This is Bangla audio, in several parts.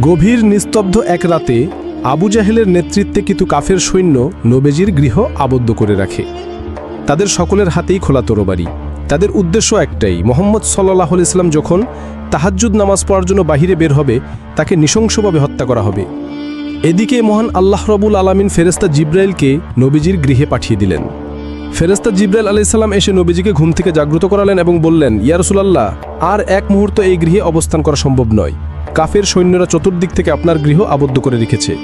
গভীর নিস্তব্ধ এক রাতে আবু জাহেলের নেতৃত্বে কিছু কাফের সৈন্য নবেজির গৃহ আবদ্ধ করে রাখে। তাদের সকলের হাতেই খোলা তরবারি। তাদের উদ্দেশ্য একটাই, মোহাম্মদ সাল্লাহ ইসলাম যখন তাহাজ্জুদ নামাজ পড়ার জন্য বাহিরে বের হবে, তাকে নৃশংসভাবে হত্যা করা হবে। এদিকে মহান আল্লাহ রবুল আলমিন ফেরেস্তা জিব্রাইলকে নবীজির গৃহে পাঠিয়ে দিলেন। ফেরেস্তা জিব্রাইল আলাইসাল্লাম এসে নবীজিকে ঘুম থেকে জাগ্রত করালেন এবং বললেন ইয়ারসুলাল্লাহ আর এক মুহূর্ত এই গৃহে অবস্থান করা সম্ভব নয়। কাফের সৈন্যরা চতুর্দিক থেকে আপনার গৃহ আবদ্ধ করে রেখেছে।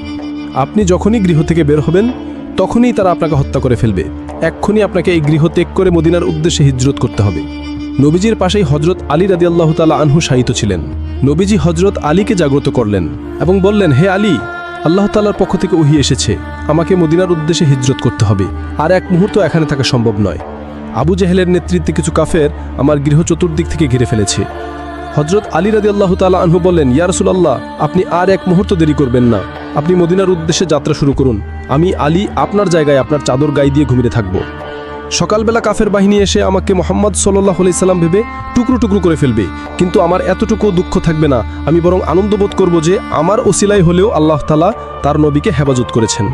আপনি যখনই গৃহ থেকে বের হবেন, তখনই তারা আপনাকে হত্যা করে ফেলবে। এক্ষুনি আপনাকে এই গৃহ ত্যাগ করে মদিনার উদ্দেশ্যে হিজরত করতে হবে। নবীজির পাশেই হজরত আলী রাদি আল্লাহ তালা আনহু শায়িত ছিলেন। নবীজি হজরত আলীকে জাগ্রত করলেন এবং বললেন, হে আলী, আল্লাহ তালার পক্ষ থেকে উহি এসেছে। আমাকে মদিনার উদ্দেশ্যে হিজরত করতে হবে। আর এক মুহূর্ত এখানে থাকা সম্ভব নয়। আবু জেহেলের নেতৃত্বে কিছু কাফের আমার গৃহ চতুর্দিক থেকে ঘিরে ফেলেছে। হজরত আলী রাদি আল্লাহ তালা আনহু বললেন ইয়ারসুলাল্লাহ আপনি আর এক মুহূর্ত দেরি করবেন না। আপনি মদিনার উদ্দেশ্যে যাত্রা শুরু করুন। আমি আলী আপনার জায়গায় আপনার চাদর গায়ে দিয়ে ঘুমিয়ে থাকব। সকালবেলা কাফের বাহিনী এসে আমাকে মোহাম্মদ সাল্লাহ সাল্লাম ভেবে টুকরো টুকরো করে ফেলবে। কিন্তু আমার এতটুকু দুঃখ থাকবে না। আমি বরং আনন্দ বোধ করব যে আমার ওসিলাই হলেও আল্লাহ তালা তার নবীকে হেফাজত করেছেন।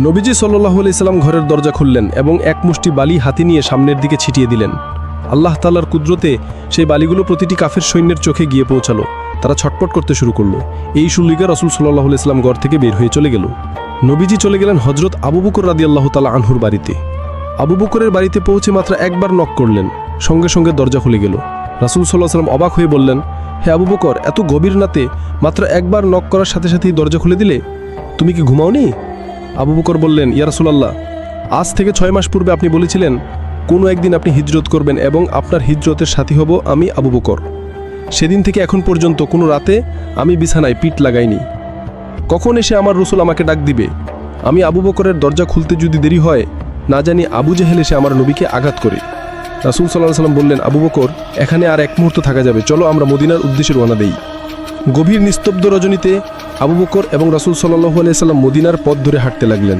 নবীজি সাল্লাহ সাল্লাম ঘরের দরজা খুললেন এবং এক মুষ্টি বালি হাতে নিয়ে সামনের দিকে ছিটিয়ে দিলেন। আল্লাহ তালার কুদরতে সেই বালিগুলো প্রতিটি কাফের সৈন্যের চোখে গিয়ে পৌঁছালো। তারা ছটপট করতে শুরু করল। এই সুল্লিকা রসুল সাল্লাহ ইসলাম ঘর থেকে বের হয়ে চলে গেল। নবীজি চলে গেলেন হজরত আবু বকর রাদি আল্লাহ তালা আনহুর বাড়িতে। আবু বকরের বাড়িতে পৌঁছে মাত্র একবার নক করলেন। সঙ্গে সঙ্গে দরজা খুলে গেল। রাসুল সাল্লাহ সাল্লাম অবাক হয়ে বললেন, হে আবু বকর, এত গভীর নাতে মাত্র একবার নক করার সাথে সাথেই দরজা খুলে দিলে? তুমি কি ঘুমাওনি? আবু বকর বললেন, ইয়া আজ থেকে ছয় মাস পূর্বে আপনি বলেছিলেন কোনো একদিন আপনি হিজরত করবেন এবং আপনার হিজরতের সাথী হব আমি আবু বকর। সেদিন থেকে এখন পর্যন্ত কোনো রাতে আমি বিছানায় পিঠ লাগাইনি। কখন এসে আমার রসুল আমাকে ডাক দিবে? আমি আবু বকরের দরজা খুলতে যদি দেরি হয়, না জানি আবু জেহেল এসে আমার নবীকে আঘাত করে। রাসুল সাল্লাহ সাল্লাম বললেন, আবু বকর, এখানে আর এক মুহূর্ত থাকা যাবে। চলো আমরা মদিনার উদ্দেশ্যে রওনা দেই। গভীর নিস্তব্ধ রজনীতে আবু বকর এবং রাসুল সাল্লাহ আলাইসাল্লাম মদিনার পথ ধরে হাঁটতে লাগলেন।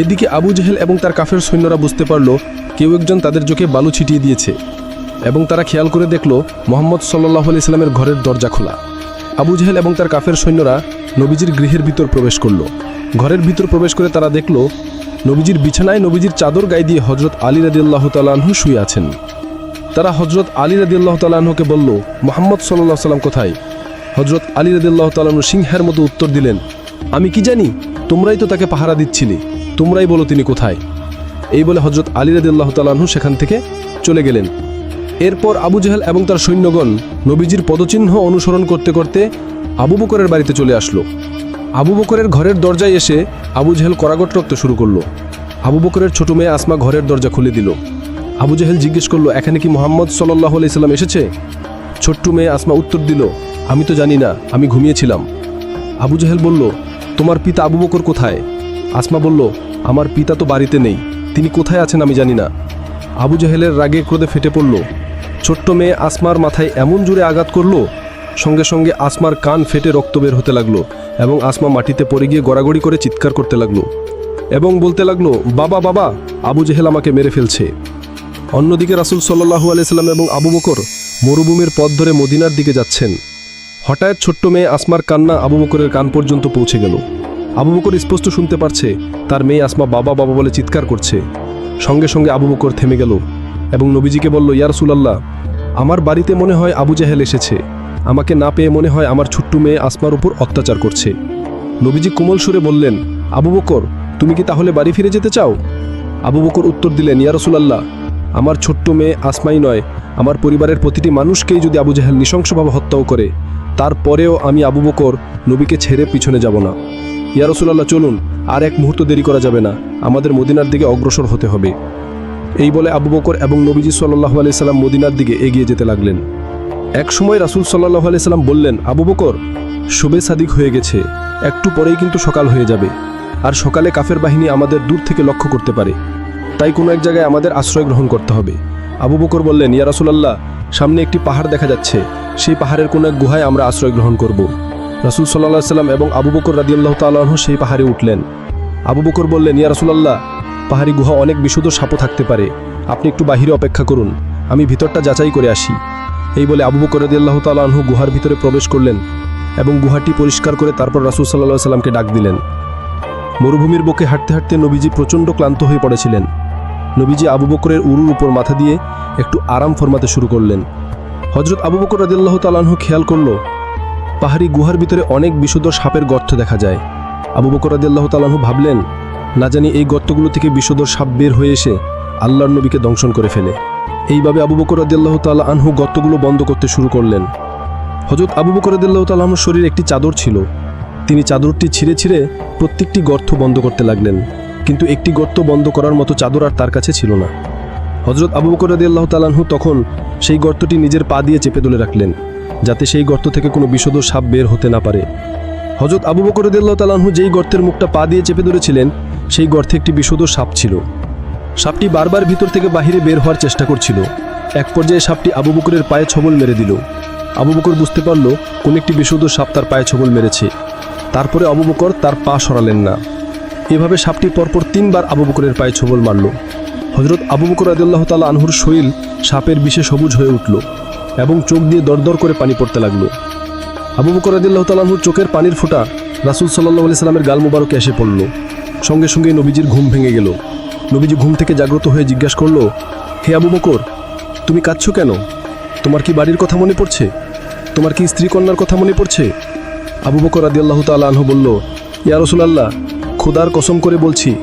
এদিকে আবু জেহেল এবং তার কাফের সৈন্যরা বুঝতে পারল কেউ একজন তাদের চোখে বালু ছিটিয়ে দিয়েছে এবং তারা খেয়াল করে দেখল মোহাম্মদ সাল্লাহ আলাইস্লামের ঘরের দরজা খোলা। আবু জেহেল এবং তার কাফের সৈন্যরা নবীজির গৃহের ভিতর প্রবেশ করল। ঘরের ভিতর প্রবেশ করে তারা দেখল নবীজির বিছানায় নবীজির চাদর গায়ে দিয়ে হজরত আলী রাদিয়াল্লাহ তালাহু শুয়ে আছেন। তারা হজরত আলী রাদিয়াল্লাহ তালাহুকে বলল, মোহাম্মদ সাল্লাহ সাল্লাম কোথায়? হজরত আলী রাদিয়াল্লাহ তালাহু সিংহের মতো উত্তর দিলেন, আমি কি জানি? তোমরাই তো তাকে পাহারা দিচ্ছিলে। তোমরাই বলো তিনি কোথায়? এই বলে হজরত আলী রাদিয়াল্লাহ তালাহু সেখান থেকে চলে গেলেন। এরপর আবু জেহেল এবং তার সৈন্যগণ নবীজির পদচিহ্ন অনুসরণ করতে করতে আবু বকরের বাড়িতে চলে আসলো। আবু বকরের ঘরের দরজায় এসে আবু জেহেল করাগট রক্ত শুরু করল। আবু বকরের ছোট মেয়ে আসমা ঘরের দরজা খুলে দিল। আবু জেহেল জিজ্ঞেস করল, এখানে কি মোহাম্মদ সাল্লাহ আলাইসাল্লাম এসেছে? ছোট্ট মেয়ে আসমা উত্তর দিল, আমি তো জানি না, আমি ঘুমিয়েছিলাম। আবু জেহেল বলল, তোমার পিতা আবু বকর কোথায়? আসমা বলল, আমার পিতা তো বাড়িতে নেই। তিনি কোথায় আছেন আমি জানি না। আবু জেহেলের রাগে ক্রোধে ফেটে পড়ল। ছোট্ট মেয়ে আসমার মাথায় এমন জোরে আঘাত করল, সঙ্গে সঙ্গে আসমার কান ফেটে রক্ত বের হতে লাগল এবং আসমা মাটিতে পড়ে গিয়ে গড়াগড়ি করে চিৎকার করতে লাগল এবং বলতে লাগল, বাবা বাবা, আবু জেহেল আমাকে মেরে ফেলছে। অন্যদিকে রাসুল সাল্লাহু আলাইসাল্লাম এবং আবু বকর মরুভূমির পথ ধরে মদিনার দিকে যাচ্ছেন। হঠাৎ ছোট্ট মেয়ে আসমার কান্না আবু বকরের কান পর্যন্ত পৌঁছে গেল। আবু বকর স্পষ্ট শুনতে পারছে, তার মেয়ে আসমা বাবা বাবা বলে চিৎকার করছে। সঙ্গে সঙ্গে আবু বকর থেমে গেল এবং নবীজিকে বলল ইয়ারসুলাল্লাহ আমার বাড়িতে মনে হয় আবু জাহেল এসেছে। আমাকে না পেয়ে মনে হয় আমার ছোট্ট মেয়ে আসমার উপর অত্যাচার করছে। নবীজি কোমল সুরে বললেন, আবু বকর, তুমি কি তাহলে বাড়ি ফিরে যেতে চাও? আবু বকর উত্তর দিলেন ইয়ারসুলাল্লাহ আমার ছোট্ট মেয়ে আসমাই নয়, আমার পরিবারের প্রতিটি মানুষকেই যদি আবু জাহেল নৃশংসভাবে হত্যাও করে, তারপরেও আমি আবু বকর নবীকে ছেড়ে পিছনে যাব না। ইয়ারসুলাল্লাহ চলুন, আর এক মুহূর্ত দেরি করা যাবে না। আমাদের মদিনার দিকে অগ্রসর হতে হবে। এই বলে আবু বকর এবং নবীজি সাল্লাহ আলি সাল্লাম মদিনার দিকে এগিয়ে যেতে লাগলেন। এক সময় রাসুল সাল্লাহ আলি সাল্লাম বললেন, আবু বকর, শুভে সাদিক হয়ে গেছে। একটু পরেই কিন্তু সকাল হয়ে যাবে। আর সকালে কাফের বাহিনী আমাদের দূর থেকে লক্ষ্য করতে পারে। তাই কোনো এক জায়গায় আমাদের আশ্রয় গ্রহণ করতে হবে। আবু বকর বললেন, ইয়া রাসুলাল্লাহ, সামনে একটি পাহাড় দেখা যাচ্ছে। সেই পাহাড়ের কোনো এক গুহায় আমরা আশ্রয় গ্রহণ করব। রাসুল সাল্লাহ সাল্লাম এবং আবু বকর রাদিয়াল্লাহ তাল্লাহ সেই পাহাড়ে উঠলেন। আবু বকর বললেন, ইয়া রাসুলাল্লাহ, পাহাড়ি গুহা অনেক বিশুদ্ধ সাপও থাকতে পারে। আপনি একটু বাহিরে অপেক্ষা করুন। আমি ভিতরটা যাচাই করে আসি। এই বলে আবু বকর রাদিয়াল্লাহু তাআলা আনহু গুহার ভিতরে প্রবেশ করলেন এবং গুহাটি পরিষ্কার করে তারপর রাসুল সাল্লাহ সাল্লামকে ডাক দিলেন। মরুভূমির বুকে হাঁটতে হাঁটতে নবীজি প্রচণ্ড ক্লান্ত হয়ে পড়েছিলেন। নবীজি আবু বকরের উরুর উপর মাথা দিয়ে একটু আরাম ফরমাতে শুরু করলেন। হজরত আবু বকর রাদিল্লাহ তালাহু খেয়াল করল পাহাড়ি গুহার ভিতরে অনেক বিশুদ্ধ সাপের গর্ত দেখা যায়। আবু বকর রাদিল্লাহ তালাহু ভাবলেন, না জানি এই গর্তগুলো থেকে বিশুদ্ধ সাপ বের হয়ে এসে আল্লাহর নবীকে দংশন করে ফেলে। এইভাবে আবু বকর রাদিল্লাহ তাল্লাহ আনহু গর্তগুলো বন্ধ করতে শুরু করলেন। হজরত আবু বকর রাদিল্লাহ তাল্লাহর শরীরে একটি চাদর ছিল। তিনি চাদরটি ছিঁড়ে ছিঁড়ে প্রত্যেকটি গর্ত বন্ধ করতে লাগলেন, কিন্তু একটি গর্ত বন্ধ করার মতো চাদর আর তার কাছে ছিল না। হজরত আবু বকর রাদিয়াল্লাহু তালানহু তখন সেই গর্তটি নিজের পা দিয়ে চেপে তুলে রাখলেন। যাতে সেই গর্ত থেকে কোনো বিশদ সাপ বের হতে না পারে। হজরত আবু বকর রাদিয়াল্লাহু তালানহু যেই গর্তের মুখটা পা দিয়ে চেপে ধরেছিলেন, সেই গর্তে একটি বিশদ সাপ ছিল। সাপটি বারবার ভিতর থেকে বাহিরে বের হওয়ার চেষ্টা করছিল। এক পর্যায়ে সাপটি আবু বকরের পায়ে ছবল মেরে দিল। আবু বকর বুঝতে পারল কোন একটি বিশুদ্ধ সাপ তার পায়ে ছবল মেরেছে। তারপরে আবু বকর তার পা সরালেন না। এভাবে সাপটি পরপর তিনবার আবু বকরের পায়ে ছবল মারল। হজরত আবু বকর আদাল্লাহ তালা আনহুর শরীর সাপের বিষে সবুজ হয়ে উঠল। এবং চোখ দিয়ে দরদর করে পানি পড়তে লাগল। আবু বকর আদিল্লাহ তালাহুর চোখের পানির ফোঁটা রাসুল সাল্লাহ আলি সাল্লামের গাল মুবারকে এসে পড়ল। সঙ্গে সঙ্গে নবীজির ঘুম ভেঙে গেল। নবীজি ঘুম থেকে জাগ্রত হয়ে জিজ্ঞাসা করল, হে আবু বকর, তুমি কাঁদছো কেন? তোমার কি বাড়ির কথা মনে পড়ছে? তোমার কি স্ত্রী কন্যার কথা মনে পড়ছে? আবু বকর আদি আল্লাহ আনহু বলল, ইয়া রসুলাল্লাহ, খোদার কসম করে বলছি,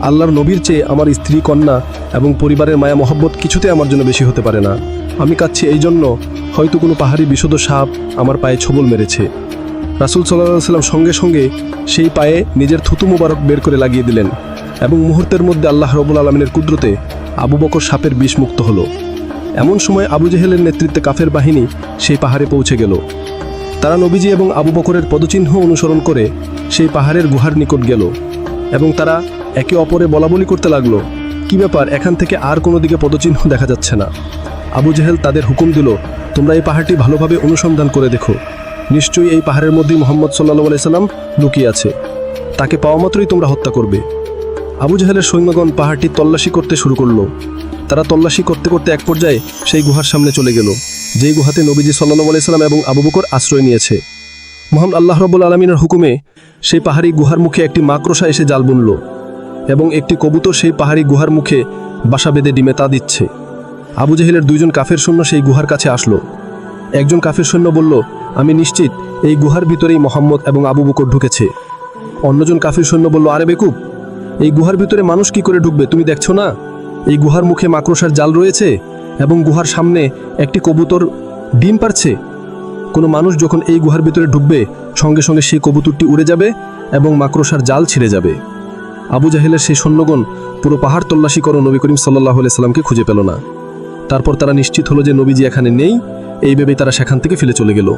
আল্লাহর নবীর চেয়ে আমার স্ত্রী কন্যা এবং পরিবারের মায়া মহব্বত কিছুতে আমার জন্য বেশি হতে পারে না। আমি কাচ্ছি এই জন্য। হয়তো কোনো পাহাড়ি বিশদ সাপ আমার পায়ে ছবল মেরেছে। রাসুল সাল্লাহ সাল্লাম সঙ্গে সঙ্গে সেই পায়ে নিজের থুতু মুবারক বের করে লাগিয়ে দিলেন এবং মুহূর্তের মধ্যে আল্লাহ রবুল আলমিনের কুদরতে আবু বকর সাপের বিষ মুক্ত হলো। এমন সময় আবু জেহেলের নেতৃত্বে কাফের বাহিনী সেই পাহাড়ে পৌঁছে গেল। তারা নবীজি এবং আবু বকরের পদচিহ্ন অনুসরণ করে সেই পাহাড়ের গুহার নিকট গেল এবং তারা একে অপরে বলাবলি করতে লাগল। কি ব্যাপার, এখান থেকে আর কোনো দিকে পদচিহ্ন দেখা যাচ্ছে না। আবু জেহেল তাদের হুকুম দিল, তোমরা এই পাহাড়টি ভালোভাবে অনুসন্ধান করে দেখো। নিশ্চয়ই এই পাহাড়ের মধ্যেই মোহাম্মদ সাল্লাহ আলাইসাল্লাম লুকিয়ে আছে। তাকে পাওয়া মাত্রই তোমরা হত্যা করবে। আবু জাহেলের সৈন্যগণ পাহাড়টি তল্লাশি করতে শুরু করল। তারা তল্লাশি করতে করতে এক পর্যায়ে সেই গুহার সামনে চলে গেল, যেই গুহাতে নবীজি সাল্লাহ আলাইসাল্লাম এবং আবু বকর আশ্রয় নিয়েছে। মোহাম্মদ আল্লাহ রবুল আলমিনের হুকুমে সেই পাহাড়ি গুহার মুখে একটি মাকড়সা এসে জাল বুনল এবং একটি কবুতর সেই পাহাড়ি গুহার মুখে বাসা বেঁধে ডিমে তা দিচ্ছে। আবু জাহিলের দুইজন কাফের সৈন্য সেই গুহার কাছে আসলো। একজন কাফের সৈন্য বলল, আমি নিশ্চিত এই গুহার ভিতরেই মোহাম্মদ এবং আবু বকর ঢুকেছে। অন্যজন কাফির সৈন্য বলল, আরে বেকুব, এই গুহার ভিতরে মানুষ কি করে ঢুকবে তুমি দেখছ না? এই গুহার মুখে মাকড়সার জাল রয়েছে এবং গুহার সামনে একটি কবুতর ডিম পারছে কোনো মানুষ যখন এই গুহার ভিতরে ঢুকবে, সঙ্গে সঙ্গে সেই কবুতরটি উড়ে যাবে এবং মাকড়সার জাল ছিঁড়ে যাবে। আবু জাহিলের সেই সৈন্যগণ পুরো পাহাড় তল্লাশি করো নবী করিম সাল্লাহ সাল্লামকে খুঁজে পেল না। তারপর তারা নিশ্চিত হলো যে নবীজি এখানে নেই, এই ভেবেই তারা সেখান থেকে ফিরে চলে গেল।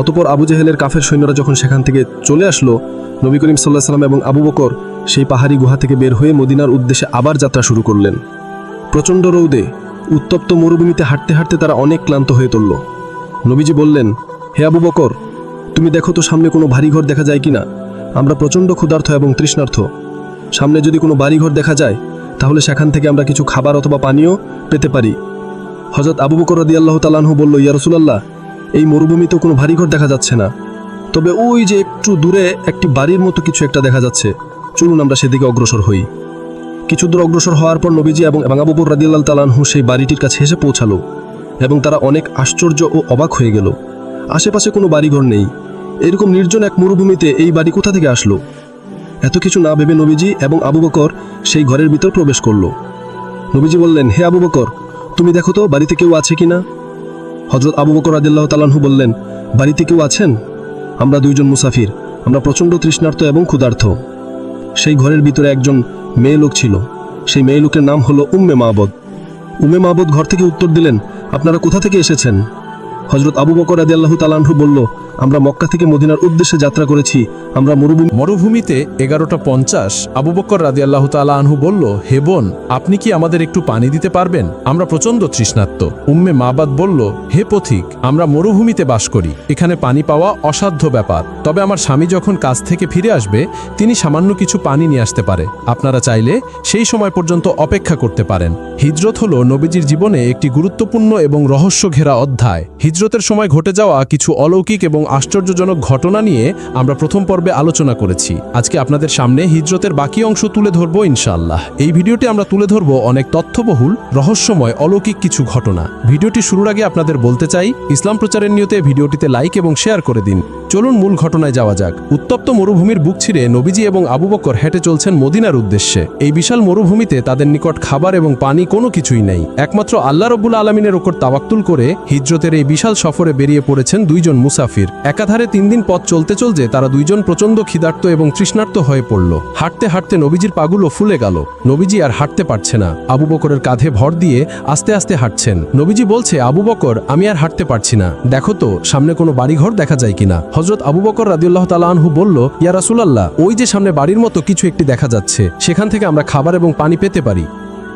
অতপর আবু জাহেলের কাফের সৈন্যরা যখন সেখান থেকে চলে আসলো, নবী করিম সাল্লাহ সাল্লাম এবং আবু বকর সেই পাহাড়ি গুহা থেকে বের হয়ে মদিনার উদ্দেশ্যে আবার যাত্রা শুরু করলেন। প্রচণ্ড রৌদে, উত্তপ্ত মরুভূমিতে হাঁটতে হাঁটতে তারা অনেক ক্লান্ত হয়ে তুলল। নবীজি বললেন, হে আবু বকর, তুমি দেখো তো সামনে কোনো ভারী ঘর দেখা যায় কিনা? আমরা প্রচণ্ড ক্ষুধার্থ এবং তৃষ্ণার্থ। সামনে যদি কোনো বাড়িঘর দেখা যায় তাহলে সেখান থেকে আমরা কিছু খাবার অথবা পানীয় পেতে পারি। হজরত আবু বকর রদি আল্লাহ তালাহু বলল, ইয়া রসুলাল্লাহ, এই মরুভূমিতেও কোনো ভারী ঘর দেখা যাচ্ছে না। তবে ওই যে একটু দূরে একটি বাড়ির মতো কিছু একটা দেখা যাচ্ছে। চলুন আমরা সেদিকে অগ্রসর হই। কিছু দূর অগ্রসর হওয়ার পর নবীজি এবং বাঙাবুবুর রাদিয়াল্লাহ তালানহু সেই বাড়িটির কাছে এসে পৌঁছালো এবং তারা অনেক আশ্চর্য ও অবাক হয়ে গেল। আশেপাশে কোনো বাড়িঘর নেই। এরকম নির্জন এক মরুভূমিতে এই বাড়ি কোথা থেকে আসলো? এত কিছু না ভেবে নবীজি এবং আবু বকর সেই ঘরের ভিতর প্রবেশ করল। নবীজি বললেন, হে আবু বকর, তুমি দেখো তো বাড়িতে কেউ আছে কিনা? হজরত আবু বকর আদিল্লাহ তালাহু বললেন, বাড়িতে কেউ আছেন? আমরা দুইজন মুসাফির, আমরা প্রচণ্ড তৃষ্ণার্ত এবং ক্ষুধার্থ সেই ঘরের ভিতরে একজন মেয়ে লোক ছিল। সেই মেয়ে লোকের নাম হলো উম্মে মাহবদ উম্মে মাহবদ ঘর থেকে উত্তর দিলেন, আপনারা কোথা থেকে এসেছেন? হজরত আবু বকর আদি আল্লাহ তালাহু বলল আমরা মক্কা থেকে মদিনার উদ্দেশ্যে যাত্রা করেছি। আমরা মরুভূমি মরুভূমিতে এগারোটা পঞ্চাশ। আবু বক্কর রাদি আল্লাহ তালা আনহু বলল, হে বোন, আপনি কি আমাদের একটু পানি দিতে পারবেন? আমরা প্রচণ্ড তৃষ্ণাত্ম উম্মে মাবাদ বলল, হে পথিক, আমরা মরুভূমিতে বাস করি। এখানে পানি পাওয়া অসাধ্য ব্যাপার। তবে আমার স্বামী যখন কাজ থেকে ফিরে আসবে, তিনি সামান্য কিছু পানি নিয়ে আসতে পারে। আপনারা চাইলে সেই সময় পর্যন্ত অপেক্ষা করতে পারেন। হিজরত হল নবীজির জীবনে একটি গুরুত্বপূর্ণ এবং রহস্য ঘেরা অধ্যায়। হিজরতের সময় ঘটে যাওয়া কিছু অলৌকিক এবং আশ্চর্যজনক ঘটনা নিয়ে আমরা প্রথম পর্বে আলোচনা করেছি। আজকে আপনাদের সামনে হিজরতের বাকি অংশ তুলে ধরবো ইনশাআল্লাহ। এই ভিডিওটি আমরা তুলে ধরবো অনেক তথ্যবহুল, রহস্যময়, অলৌকিক কিছু ঘটনা। ভিডিওটি শুরুর আগে আপনাদের বলতে চাই, ইসলাম প্রচারের নিয়তে ভিডিওটিতে লাইক এবং শেয়ার করে দিন। চলুন মূল ঘটনায় যাওয়া যাক। উত্তপ্ত মরুভূমির বুক ছিঁড়ে নবীজি এবং আবু বকর হেঁটে চলছেন মদিনার উদ্দেশ্যে। এই বিশাল মরুভূমিতে তাদের নিকট খাবার এবং পানি কোনো কিছুই নেই। একমাত্র আল্লাহ রব্বুল আলমিনের ওপর তাওয়াক্তুল করে হিজরতের এই বিশাল সফরে বেরিয়ে পড়েছেন দুইজন মুসাফির। একাধারে তিন দিন পথ চলতে চলতে তারা দুইজন প্রচণ্ড ক্ষিদার্ত এবং তৃষ্ণার্ত হয়ে পড়ল। হাঁটতে হাঁটতে নবীজির পাগুলো ফুলে গেল। নবীজি আর হাঁটতে পারছে না। আবু বকরের কাঁধে ভর দিয়ে আস্তে আস্তে হাঁটছেন। নবীজি বলছে, আবু বকর, আমি আর হাঁটতে পারছি না। দেখো তো, সামনে কোনো বাড়িঘর দেখা যায় কিনা? হজরত আবু বকর রাদিউল্লাহ তালা আনহু বলল, ইয়া রাসুলাল্লাহ, ওই যে সামনে বাড়ির মতো কিছু একটি দেখা যাচ্ছে। সেখান থেকে আমরা খাবার এবং পানি পেতে পারি।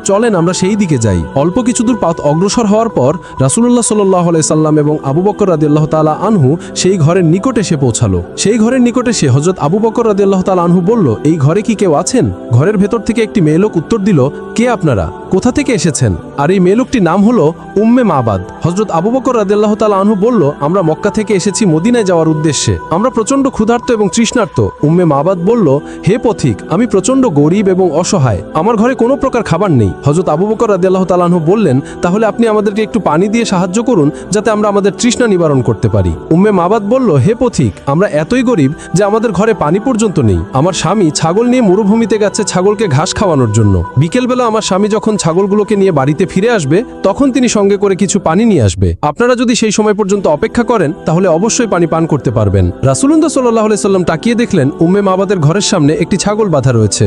চলেন আমরা সেই দিকে যাই। অল্প কিছু দূর পথ অগ্রসর হওয়ার পর রাসুল্লাহ সাল্লাহ সাল্লাম এবং আবু বকর আল্লাহ তালা আনহু সেই ঘরের নিকটে সে পৌঁছালো। সেই ঘরের নিকটে সে হজরত আবু বকর রাদিয়াল্লাহ তালা আনহু বলল, এই ঘরে কি কেউ আছেন? ঘরের ভেতর থেকে একটি মেয়ে লোক উত্তর দিল, কে আপনারা? কোথা থেকে এসেছেন? আর এই মেয়েলোকটির নাম হলো উম্মে মাবাদ। হজরত আবু বকর রাদিয়াল্লাহ তালা আনহু বলল, আমরা মক্কা থেকে এসেছি মদিনায় যাওয়ার উদ্দেশ্যে। আমরা প্রচণ্ড ক্ষুধার্ত এবং তৃষ্ণার্ত। উম্মে মাবাদ বলল, হে পথিক, আমি প্রচণ্ড গরিব এবং অসহায়। আমার ঘরে কোনো প্রকার খাবার নেই। হজরত আবু বকর রাদিয়াল্লাহ তালাহু বললেন, তাহলে আপনি আমাদেরকে একটু পানি দিয়ে সাহায্য করুন, যাতে আমরা আমাদের তৃষ্ণা নিবারণ করতে পারি। উম্মে মাবাদ বলল, হে পথিক, আমরা এতই গরিব যে আমাদের ঘরে পানি পর্যন্ত নেই। আমার স্বামী ছাগল নিয়ে মরুভূমিতে গেছে ছাগলকে ঘাস খাওয়ানোর জন্য। বিকেলবেলা আমার স্বামী যখন ছাগলগুলোকে নিয়ে বাড়িতে ফিরে আসবে, তখন তিনি সঙ্গে করে কিছু পানি নিয়ে আসবে। আপনারা যদি সেই সময় পর্যন্ত অপেক্ষা করেন, তাহলে অবশ্যই পানি পান করতে পারবেন। রাসুলুন্দা সাল্লাহ সাল্লাম তাকিয়ে দেখলেন উম্মে মাবাদের ঘরের সামনে একটি ছাগল বাঁধা রয়েছে।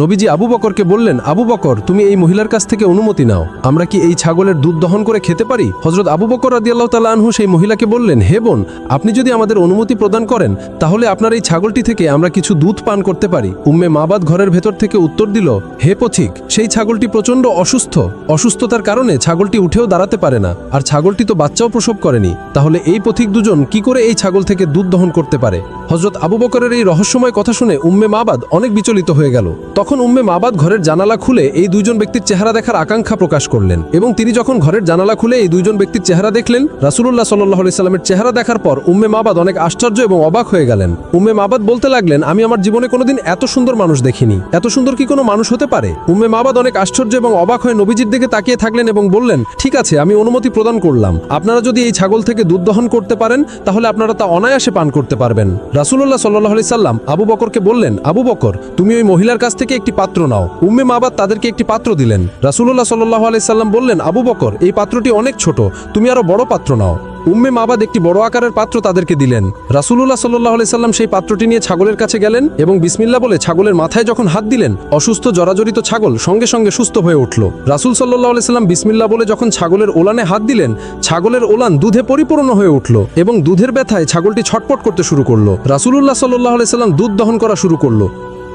নবীজি আবু বকরকে বললেন, আবু বকর, তুমি এই মহিলার কাছ থেকে অনুমতি নাও। আমরা কি এই ছাগলের দুধ দহন করে খেতে পারি? হজরত আবু বকর রাদিয়াল্লাহ তালা আনহু সেই মহিলাকে বললেন, হে বোন, আপনি যদি আমাদের অনুমতি প্রদান করেন, তাহলে আপনার এই ছাগলটি থেকে আমরা কিছু দুধ পান করতে পারি। উম্মে মাবাদ ঘরের ভেতর থেকে উত্তর দিল, হে পথিক, সেই ছাগলটি প্রচণ্ড অসুস্থ। অসুস্থতার কারণে ছাগলটি উঠেও দাঁড়াতে পারে না। আর ছাগলটি তো বাচ্চাও প্রসব করেনি। তাহলে এই পথিক দুজন কি করে এই ছাগল থেকে দুধ দহন করতে পারে? হজরত আবু বকরের এই রহস্যময় কথা শুনে উম্মে মাবাদ অনেক বিচলিত হয়ে গেল। তখন উম্মে মাবাদ ঘরের জানালা খুলে এই দুইজন ব্যক্তির চেহারা দেখার আকাঙ্ক্ষা প্রকাশ করলেন এবং তিনি যখন ঘরের জানালা খুলে এই দুইজন ব্যক্তির চেহারা দেখলেন রাসুল্লাহ সাল্লাহ সাল্লামের চেহারা দেখার পর উম্মে মাবাদ অনেক আশ্চর্য এবং অবাক হয়ে গেলেন। উম্মে মাবাদ বলতে লাগলেন, আমি আমার জীবনে কোনোদিন এত সুন্দর মানুষ দেখিনি। এত সুন্দর কি কোনো মানুষ হতে পারে? উম্মে মাবাদ অনেক আশ্চর্য এবং অবাক হয়ে নবীজির দিকে তাকিয়ে থাকলেন এবং বললেন, ঠিক আছে, আমি অনুমতি প্রদান করলাম। আপনারা যদি এই ছাগল থেকে দুধ দহন করতে পারেন, তাহলে আপনারা তা অনায়াসে পান করতে পারবেন। রাসুল্লাহ সাল্লাহ সাল্লাম আবু বকরকে বললেন, আবু বকর, তুমি ওই মহিলার কাছ থেকে একটি পাত্র নাও। উম্মে মাবাদ তাদেরকে একটি পাত্র দিলেন। রাসুল্লাহ সাল্লাহ আলাইসাল্লাম বললেন, আবু বকর, এই পাত্রটি অনেক ছোট, তুমি আরও বড় পাত্র নাও। উম্মে মাবাদ একটি বড় আকারের পাত্র তাদেরকে দিলেন। রাসুলুল্লাহ সাল্লাহ সাল্লাম সেই পাত্রটি নিয়ে ছাগলের কাছে গেলেন এবং বিসমিল্লা বলে ছাগলের মাথায় যখন হাত দিলেন, অসুস্থ জরাজরিত ছাগল সঙ্গে সঙ্গে সুস্থ হয়ে উঠল। রাসুল সাল্লাহ সাল্লাম বিসমিল্লা বলে যখন ছাগলের ওলানে হাত দিলেন, ছাগলের ওলান দুধে পরিপূর্ণ হয়ে উঠল এবং দুধের ব্যথায় ছাগলটি ছটপট করতে শুরু করল। রাসুলুল্লাহ সাল্লাহ সাল্লাম দুধ দহন করা শুরু করল।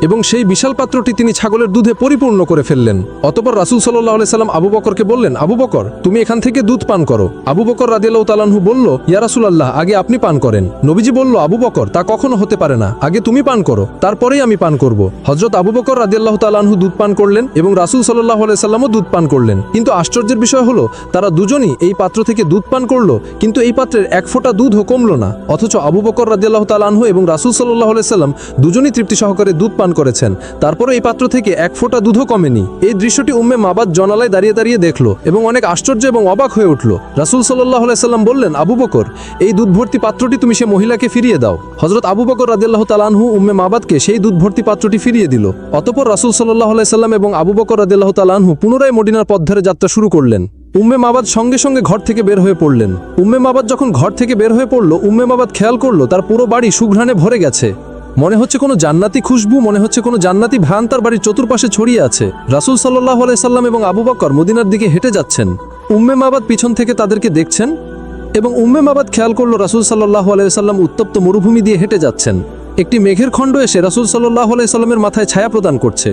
এবং সেই বিশাল পাত্রটি তিনি ছাগলের দুধে পরিপূর্ণ করে ফেললেন। অতপর রাসুল সাল্লাহ সাল্লাম আবু বকরকে বললেন, আবু বকর, তুমি এখান থেকে দুধ পান করো। আবু বকর রাদিয়াল্লাহ তালানহু বলল, ইয়া রাসুলাল্লাহ, আগে আপনি পান করেন। নবীজি বলল, আবু বকর, তা কখনো হতে পারে না। আগে তুমি পান করো, তারপরেই আমি পান করব। হজরত আবু বকর রাদিয়াল্লাহ তালানহু দুধ পান করলেন এবং রাসুল সাল্লাহ সাল্লামও দুধ পান করলেন। কিন্তু আশ্চর্যের বিষয় হলো, তারা দুজনই এই পাত্র থেকে দুধ পান করল, কিন্তু এই পাত্রের এক ফোঁটা দুধও কমলো না। অথচ আবু বকর রাদিয়াল্লাহ তালানহু এবং রাসুল সাল্লাহ সাল্লাম দুজনই তৃপ্তি সহকারে দুধ পান করেছেন। তারপরে এই পাত্র থেকে এক ফোঁটা দুধও কমেনি। এই দৃশ্যটি উম্মে মাবাদ জনালায় দাঁড়িয়ে দাঁড়িয়ে দেখল এবং অনেক আশ্চর্য এবং অবাক হয়ে উঠল। রাসুল সাল্লাহ সাল্লাম বললেন, আবু বকর, এই দুধ ভর্তি পাত্রটি তুমি সে মহিলাকে ফিরিয়ে দাও। হজরত আবু বকর রাদিল্লাহ তালানহু উম্মে মাবাদকে সেই দুধ ভর্তি পাত্রটি ফিরিয়ে দিল। অতপর রাসুল সাল্লাহ সাল্লাম এবং আবু বকর রাদিল্লাহ তালানহু পুনরায় মদিনার পথ ধরে যাত্রা শুরু করলেন। উম্মে মাবাদ সঙ্গে সঙ্গে ঘর থেকে বের হয়ে পড়লেন। উম্মে মাবাদ যখন ঘর থেকে বের হয়ে পড়ল, উম্মে মাবাদ খেয়াল করল, তার পুরো বাড়ি সুঘ্রাণে ভরে গেছে। মনে হচ্ছে কোনো জান্নাতি খুশবু, মনে হচ্ছে কোনো জান্নাতি ভান তার বাড়ির চতুর্পাশে ছড়িয়ে আছে। রাসুল সাল্লাহ আলাইসাল্লাম এবং আবু বকর মদিনার দিকে হেঁটে যাচ্ছেন। উম্মে মাবাদ পিছন থেকে তাদেরকে দেখছেন এবং উম্মে মাবাদ খেয়াল করল রাসুল সাল্লাহ আলাইসাল্লাম উত্তপ্ত মরুভূমি দিয়ে হেঁটে যাচ্ছেন। একটি মেঘের খণ্ড এসে রাসুল সাল্লাহ আলাইসাল্লামের মাথায় ছায়া প্রদান করছে।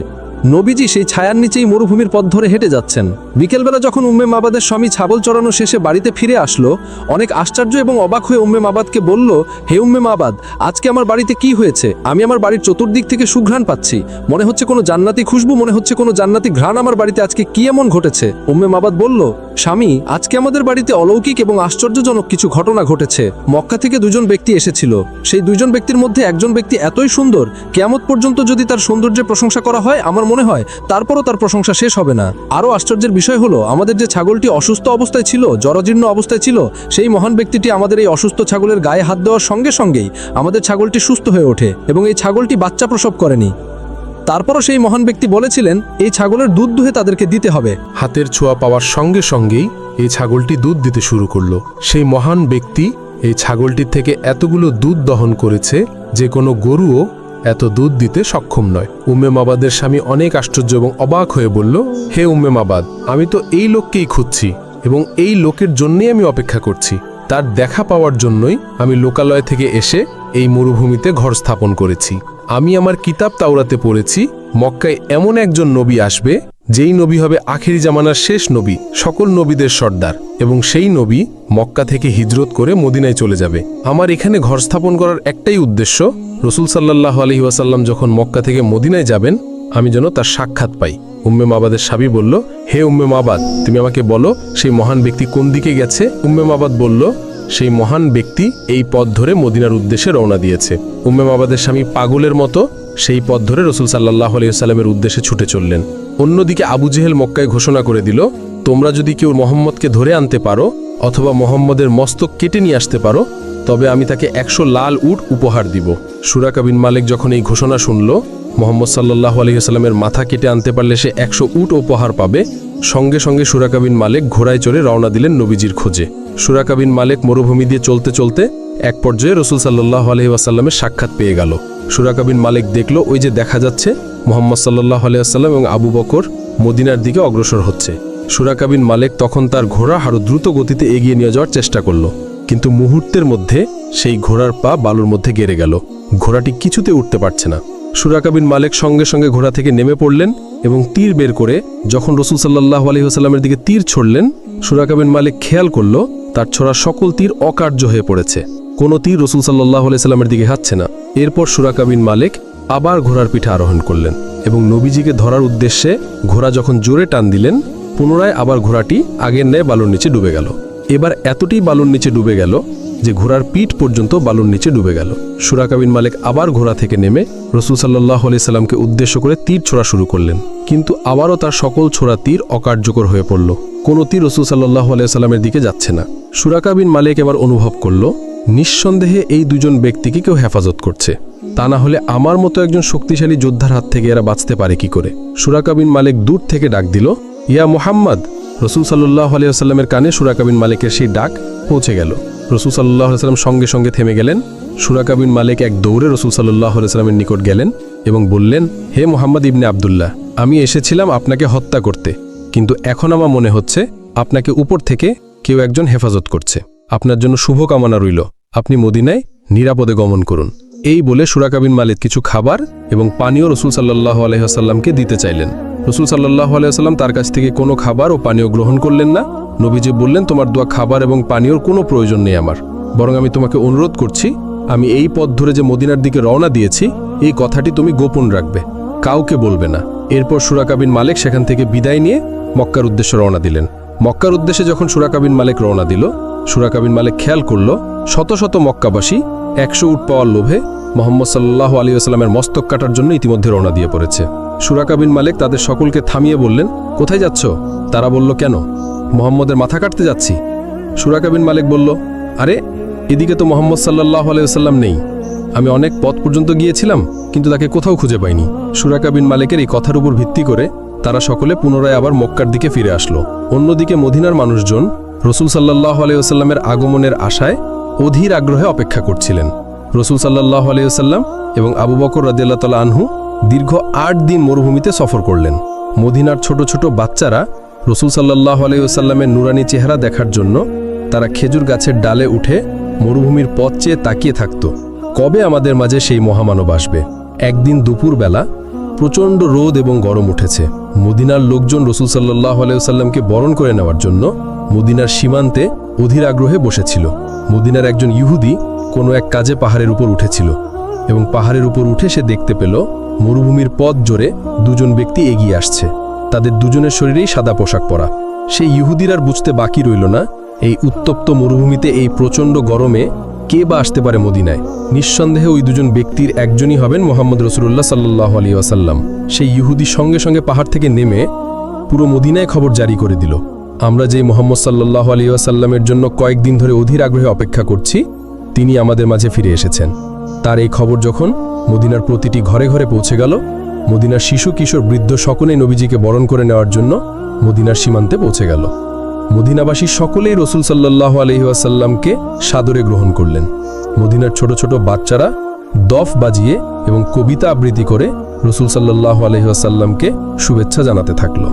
নবীজি সেই ছায়ার নিচেই মরুভূমির পথ ধরে হেঁটে যাচ্ছেন। বিকেলবেলা যখন উম্মে মাবাদের স্বামী ছাগল চড়ানো শেষে বাড়িতে ফিরে আসলো, অনেক আশ্চর্য এবং অবাক হয়ে উম্মে মাবাদকে বলল, হে উম্মে মাবাদ, আজকে আমার বাড়িতে কি হয়েছে? আমি আমার বাড়ির চতুর্দিক থেকে সুঘ্রাণ পাচ্ছি। মনে হচ্ছে কোনো জান্নাতি খুশবু, মনে হচ্ছে কোনো জান্নাতি ঘ্রাণ আমার বাড়িতে আজকে কি এমন ঘটেছে? উম্মে মাবাদ বলল স্বামী, আজকে আমাদের বাড়িতে অলৌকিক এবং আশ্চর্যজনক কিছু ঘটনা ঘটেছে। মক্কা থেকে দুজন ব্যক্তি এসেছিল। সেই দুজন ব্যক্তির মধ্যে একজন ব্যক্তি এতই সুন্দর, কেয়ামত পর্যন্ত যদি তার সৌন্দর্যের প্রশংসা করা হয়, আমার মনে হয় তারপরও তার প্রশংসা শেষ হবে না। আরও আশ্চর্যের বিষয় হলো, আমাদের যে ছাগলটি অসুস্থ অবস্থায় ছিল, জরাজীর্ণ অবস্থায় ছিল, সেই মহান ব্যক্তিটি আমাদের এই অসুস্থ ছাগলের গায়ে হাত দেওয়ার সঙ্গে সঙ্গেই আমাদের ছাগলটি সুস্থ হয়ে ওঠে এবং এই ছাগলটি বাচ্চা প্রসব করেনি। তারপরও সেই মহান ব্যক্তি বলেছিলেন, এই ছাগলের দুধ দুহে তাদেরকে দিতে হবে। হাতের ছোঁয়া পাওয়ার সঙ্গে সঙ্গেই এই ছাগলটি দুধ দিতে শুরু করল। সেই মহান ব্যক্তি এই ছাগলটির থেকে এতগুলো দুধ দহন করেছে যে কোনো গরুও এত দুধ দিতে সক্ষম নয়। উম্মে মাবাদের স্বামী অনেক আশ্চর্য এবং অবাক হয়ে বলল, হে উম্মে মাবাদ, আমি তো এই লোককেই খুঁজছি এবং এই লোকের জন্যই আমি অপেক্ষা করছি। তার দেখা পাওয়ার জন্যই আমি লোকালয় থেকে এসে এই মরুভূমিতে ঘর স্থাপন করেছি। আমি আমার কিতাব তাওরাতে পড়েছি, মক্কায় এমন একজন নবী আসবে, যেই নবী হবে আখেরি জামানার শেষ নবী, সকল নবীদের সর্দার, এবং সেই নবী মক্কা থেকে হিজরত করে মদিনায় চলে যাবে। আমার এখানে ঘর স্থাপন করার একটাই উদ্দেশ্য, রসুল সাল্লাহ আলহি ওয়াসাল্লাম যখন মক্কা থেকে মদিনায় যাবেন, আমি যেন তার সাক্ষাৎ পাই। উম্মে মাবাদের সাবি বলল, হে উম্মে মাবাদ, তুমি আমাকে বলো, সেই মহান ব্যক্তি কোন দিকে গেছে? উম্মে মাবাদ বলল সেই মহান ব্যক্তি এই পথ ধরে মদিনার উদ্দেশ্যে রওনা দিয়েছে। উম্মে মাবাদের স্বামী পাগলের মতো সেই পথ ধরে রসুল সাল্লাহ আলিয়াল্লামের উদ্দেশ্যে ছুটে চললেন। অন্যদিকে আবু জেহেল মক্কায় ঘোষণা করে দিল, তোমরা যদি কেউ মোহাম্মদকে ধরে আনতে পারো অথবা মোহাম্মদের মস্তক কেটে নিয়ে আসতে পারো, তবে আমি তাকে একশো লাল উট উপহার দিব। সুরাকা বিন মালিক যখন এই ঘোষণা শুনল, মোহাম্মদ সাল্লাহ আলহিহাস্লামের মাথা কেটে আনতে পারলে সে একশো উট উপহার পাবে। সঙ্গে সঙ্গে সুরাকা বিন মালিক ঘোড়ায় চড়ে রওনা দিলেন নবীজির খোঁজে। সুরাকা বিন মালিক মরুভূমি দিয়ে চলতে চলতে এক পর্যায়ে রসুল সাল্লাহ আলহি আসাল্লামের সাক্ষাৎ পেয়ে গেল। সুরাকা বিন মালিক দেখল, ওই যে দেখা যাচ্ছে, মোহাম্মদ সাল্লাহ আলিয়াল্লাম এবং আবু বকর মদিনার দিকে অগ্রসর হচ্ছে। সুরাকা বিন মালিক তখন তার ঘোড়া আরও দ্রুত গতিতে এগিয়ে নিয়ে যাওয়ার চেষ্টা করল, কিন্তু মুহূর্তের মধ্যে সেই ঘোড়ার পা বালুর মধ্যে গেড়ে গেল। ঘোড়াটি কিছুতে উঠতে পারছে না। সুরাকা বিন মালিক সঙ্গে সঙ্গে ঘোড়া থেকে নেমে পড়লেন এবং তীর বের করে যখন রসুল সাল্লাহ আলহিহাস্লামের দিকে তীর ছড়লেন সুরাকা বিন মালিক খেয়াল করল, তার ছোড়া সকল তীর অকার্য হয়ে পড়েছে। কোনো তীর রসুল সাল্লাহ আলাইস্লামের দিকে হাচ্ছে না। এরপর সুরাকাবিন মালিক আবার ঘোড়ার পিঠে আরোহণ করলেন এবং নবীজিকে ধরার উদ্দেশ্যে ঘোড়া যখন জোরে টান দিলেন, পুনরায় আবার ঘোড়াটি আগের ন্যায় বালুর নিচে ডুবে গেল। এবার এতটি বালুর নিচে ডুবে গেল যে ঘোড়ার পিঠ পর্যন্ত বালুর নিচে ডুবে গেল। সুরাকাবিন মালিক আবার ঘোড়া থেকে নেমে রসুল সাল্লাহ সাল্লামকে উদ্দেশ্য করে তীর ছোড়া শুরু করলেন। কিন্তু আবারও তার সকল ছোড়া তীর অকার্যকর হয়ে পড়ল। কোনো তীর রসুল সাল্লাহ সাল্লামের দিকে যাচ্ছে না। সুরাকাবিন মালিক এবার অনুভব করল, নিঃসন্দেহে এই দুজন ব্যক্তিকে কেউ হেফাজত করছে। তা না হলে আমার মতো একজন শক্তিশালী যোদ্ধার হাত থেকে এরা বাঁচতে পারে কি করে? সুরাকাবিন মালিক দূর থেকে ডাক দিল, ইয়া মোহাম্মদ! রসুল সাল্লাহ আলিয়াল্লামের কানে সুরাকাবিন মালিকের সেই ডাক পৌঁছে গেল। রসুল সাল্লাহ সাল্লাম সঙ্গে সঙ্গে থেমে গেলেন। সুরাকাবিন মালিক এক দৌড়ে রসুল সাল্লাহ সাল্লামের নিকট গেলেন এবং বললেন, হে মোহাম্মদ ইবনে আবদুল্লাহ, আমি এসেছিলাম আপনাকে হত্যা করতে, কিন্তু এখন আমার মনে হচ্ছে আপনাকে উপর থেকে কেউ একজন হেফাজত করছে। আপনার জন্য শুভকামনা রইল। আপনি মদিনায় নিরাপদে গমন করুন। এই বলে সুরাকাবিন মালিক কিছু খাবার এবং পানীয় রসুল সাল্লাহ আলহাসাল্লামকে দিতে চাইলেন। রসুল সাল্লাহ আলাইসাল্লাম তার কাছ থেকে কোনো খাবার ও পানীয় গ্রহণ করলেন না। নবীজি বললেন, তোমার দোয়া খাবার এবং পানীয়র কোনো প্রয়োজন নেই আমার। বরং আমি তোমাকে অনুরোধ করছি, আমি এই পথ ধরে যে মদিনার দিকে রওনা দিয়েছি, এই কথাটি তুমি গোপন রাখবে। কাউকে বলবে না। এরপর সুরাকাবিন মালিক সেখান থেকে বিদায় নিয়ে মক্কার উদ্দেশ্যে রওনা দিলেন। মক্কার উদ্দেশ্যে যখন সুরাকাবিন মালিক রওনা দিল, সুরাকাবিন মালিক খেয়াল করল, শত শত মক্কাবাসী একশো উট পাওয়ার লোভে মোহাম্মদ সাল্লাহ আলী আসলামের মস্তক কাটার জন্য ইতিমধ্যে রওনা দিয়ে পড়েছে। সুরাকাবিন মালিক তাদের সকলকে থামিয়ে বললেন, কোথায় যাচ্ছ? তারা বলল, কেন? মোহাম্মদের মাথা কাটতে যাচ্ছি। সুরাকাবিন মালিক বলল, আরে, এদিকে তো মোহাম্মদ সাল্লাহ আলাইসাল্লাম নেই। আমি অনেক পথ পর্যন্ত গিয়েছিলাম, কিন্তু তাকে কোথাও খুঁজে পাইনি। সুরাকা বিন মালিকের এই কথার উপর ভিত্তি করে তারা সকলে পুনরায় আবার মক্কার দিকে ফিরে আসলো। অন্যদিকে মদিনার মানুষজন রসুল সাল্লাহ আলাইসাল্লামের আগমনের আশায় অধীর আগ্রহে অপেক্ষা করছিলেন। রসুল সাল্লাহ আলাইসাল্লাম এবং আবু বকর রাদিয়াল্লাহ তালা আনহু দীর্ঘ আট দিন মরুভূমিতে সফর করলেন। মদিনার ছোট ছোট বাচ্চারা রসুল সাল্লাহ আলাইসাল্লামের নুরানি চেহারা দেখার জন্য তারা খেজুর গাছের ডালে উঠে মরুভূমির পথ চেয়ে তাকিয়ে থাকত। কবে আমাদের মাঝে সেই মহামানব আসবে? একদিন দুপুরবেলা প্রচণ্ড রোদ এবং গরম উঠেছে। মদিনার লোকজন রসুল সাল্লাহ আলাইসাল্লামকে বরণ করে নেওয়ার জন্য মদিনার সীমান্তে অধীর আগ্রহে বসেছিল। মদিনার একজন ইহুদি কোনো এক কাজে পাহাড়ের উপর উঠেছিল এবং পাহাড়ের উপর উঠে সে দেখতে পেল মরুভূমির পথ জোরে দুজন ব্যক্তি এগিয়ে আসছে। তাদের দুজনের শরীরেই সাদা পোশাক পরা। সেই ইহুদির আর বুঝতে বাকি রইল না এই উত্তপ্ত মরুভূমিতে এই প্রচণ্ড গরমে কে বা আসতে পারে মদিনায়। নিঃসন্দেহে ওই দুজন ব্যক্তির একজনই হবেন মোহাম্মদ রসুল্লাহ সাল্লাহ আলী আসাল্লাম সেই ইহুদি সঙ্গে সঙ্গে পাহাড় থেকে নেমে পুরো মদিনায় খবর জারি করে দিল। আমরা যেই মোহাম্মদ সাল্লাহ আলী আসাল্লামের জন্য কয়েকদিন ধরে অধীর আগ্রহে অপেক্ষা করছি তিনি আমাদের মাঝে ফিরে এসেছেন। তার এই খবর যখন মদিনার প্রতিটি ঘরে ঘরে পৌঁছে গেল, মদিনার শিশু, কিশোর, বৃদ্ধ সকলেই নবীজিকে বরণ করে নেওয়ার জন্য মদিনার সীমান্তে পৌঁছে গেল। মদিনাবাসী সকলেই রসুল সাল্লাহ আলহিহাসাল্লামকে সাদরে গ্রহণ করলেন। মদিনার ছোট ছোট বাচ্চারা দফ বাজিয়ে এবং কবিতা আবৃত্তি করে রসুল সাল্লাহ আলহিহাসাল্লামকে শুভেচ্ছা জানাতে থাকল।